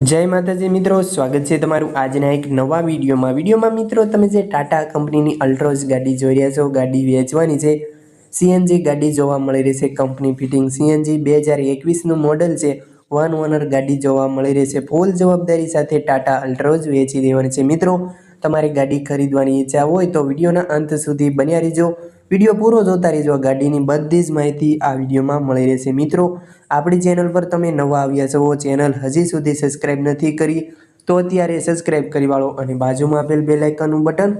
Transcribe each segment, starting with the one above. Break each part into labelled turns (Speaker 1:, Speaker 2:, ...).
Speaker 1: જય માતાજી, મિત્રો. સ્વાગત છે તમારું આજના એક નવા વિડીયોમાં. વિડીયોમાં, મિત્રો, તમે જે ટાટા કંપનીની અલ્ટ્રોઝ ગાડી જોઈ રહ્યા છો, ગાડી વેચવાની છે. સીએનજી ગાડી જોવા મળી રહેશે કંપની ફિટિંગ. સીએનજી બે હજાર એકવીસનું મોડલ છે. વન ઓનર ગાડી જોવા મળી રહેશે ફૂલ જવાબદારી સાથે ટાટા અલ્ટ્રોઝ વેચી દેવાની છે. મિત્રો તમારી ગાડી ખરીદવાની ઈચ્છા હોય તો વિડીયોના અંત સુધી બન્યા રહેજો. વીડિયો પૂરો જોતા રહેજો. ગાડીની બધી જ માહિતી આ વિડીયોમાં મળી રહેશે. મિત્રો, આપણી ચેનલ પર તમે નવા આવ્યા છો, ચેનલ હજી સુધી સબસ્ક્રાઈબ નથી કરી, તો અત્યારે સબસ્ક્રાઈબ કરી વાળો અને બાજુમાં આપેલ બે લાઇકનનું બટન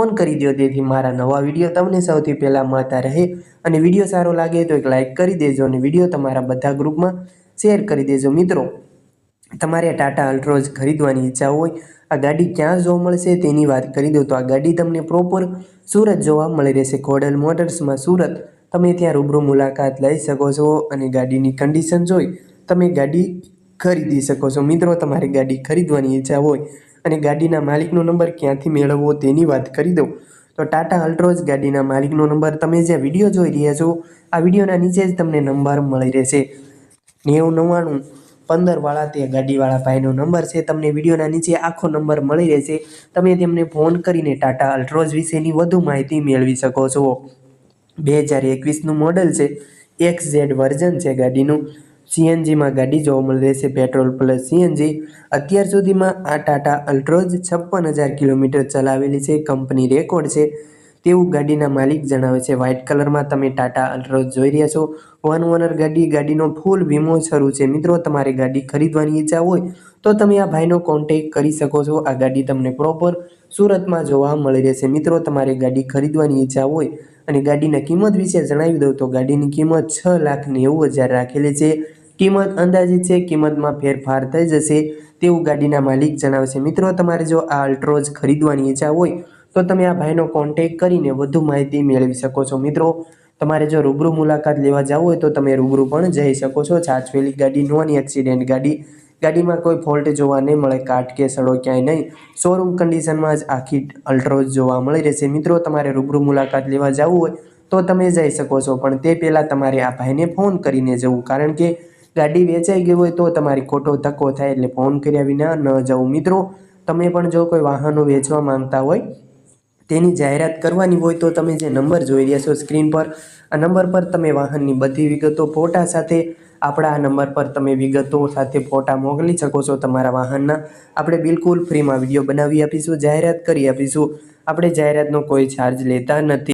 Speaker 1: ઓન કરી દો તેથી મારા નવા વીડિયો તમને સૌથી પહેલાં મળતા રહે. અને વીડિયો સારો લાગે તો એક લાઇક કરી દેજો અને વીડિયો તમારા બધા ગ્રુપમાં શેર કરી દેજો. મિત્રો તમારે ટાટા અલ્ટ્રોઝ ખરીદવાની ઈચ્છા હોય, આ ગાડી ક્યાં જોવા મળશે તેની વાત કરી દો તો આ ગાડી તમને પ્રોપર સુરત જોવા મળી રહેશે. ખોડલ મોટર્સમાં સુરત તમે ત્યાં રૂબરૂ મુલાકાત લઈ શકો છો અને ગાડીની કન્ડિશન જોઈ તમે ગાડી ખરીદી શકો છો. મિત્રો, તમારે ગાડી ખરીદવાની ઈચ્છા હોય અને ગાડીના માલિકનો નંબર ક્યાંથી મેળવવો તેની વાત કરી દઉં. તો ટાટા અલ્ટ્રોઝ ગાડીના માલિકનો નંબર તમે જે વીડિયો જોઈ રહ્યા છો, આ વિડીયોના નીચે જ તમને નંબર મળી રહેશે. નેવું નવ્વાણું પંદરવાળા તે ગાડીવાળા ભાઈનો નંબર છે. તમને વિડીયોના નીચે આખો નંબર મળી રહેશે. તમે તેમને ફોન કરીને ટાટા અલ્ટ્રોઝ વિશેની વધુ માહિતી મેળવી શકો છો. બે હજાર એકવીસનું મોડલ છે. એક્સ ઝેડ વર્ઝન છે ગાડીનું. સીએનજીમાં ગાડી જોવા મળી રહેશે. Petrol plus CNG. અત્યાર સુધીમાં આ ટાટા અલ્ટ્રોઝ છપ્પન હજાર કિલોમીટર ચલાવેલી છે. કંપની રેકોર્ડ છે. તેવું ગાડીના માલિક જણાવે છે વ્હાઇટ કલરમાં તમે ટાટા અલ્ટ્રોઝ જોઈ રહ્યા છો. વન ઓનર ગાડી, ગાડીનો ફૂલ વીમો શરૂ છે. મિત્રો, તમારે ગાડી ખરીદવાની ઈચ્છા હોય તો તમે આ ભાઈનો કોન્ટેક કરી શકો છો. આ ગાડી તમને પ્રોપર સુરતમાં જોવા મળી રહેશે. મિત્રો, તમારે ગાડી ખરીદવાની ઈચ્છા હોય અને ગાડીના કિંમત વિશે જણાવી દઉં તો ગાડીની કિંમત છ લાખ નેવું હજાર રાખેલી છે. કિંમત અંદાજિત છે. કિંમતમાં ફેરફાર થઈ જશે તેવું ગાડીના માલિક જણાવે છે. મિત્રો, તમારે જો આ અલ્ટ્રોઝ ખરીદવાની ઈચ્છા હોય તો તમે આ ભાઈનો કોન્ટેક કરીને વધુ માહિતી મેળવી શકો છો. મિત્રો, તમારે જો રૂબરૂ મુલાકાત લેવા જવું હોય તો તમે રૂબરૂ પણ જઈ શકો છો. છાછવેલી ગાડી, નોન એક્સિડેન્ટ ગાડી. ગાડીમાં કોઈ ફોલ્ટ જોવા નહીં મળે, કાટ કે સડો ક્યાંય નહીં. શોરૂમ કન્ડિશનમાં જ આખી અલ્ટ્રોઝ જોવા મળી રહેશે. મિત્રો, તમારે રૂબરૂ મુલાકાત લેવા જવું હોય તો તમે જઈ શકો છો. પણ તે પહેલાં તમારે આ ભાઈને ફોન કરીને જવું. કારણ કે ગાડી વેચાઈ ગઈ હોય તો તમારી ખોટો ધક્કો થાય એટલે ફોન કર્યા વિના ન જવું. મિત્રો, તમે પણ જો કોઈ વાહનો વેચવા માંગતા હોય તેની જાહેરાત કરવાની હોય તો તમે જે નંબર જોઈ રહ્યા છો સ્ક્રીન પર, આ નંબર પર તમે વાહનની બધી વિગતો, ફોટા સાથે આપણા આ નંબર પર તમે વિગતો સાથે ફોટા મોકલી શકો છો તમારા વાહનના. આપણે બિલકુલ ફ્રીમાં વીડિયો બનાવી આપીશું, જાહેરાત કરી આપીશું. આપણે જાહેરાતનો કોઈ ચાર્જ લેતા નથી.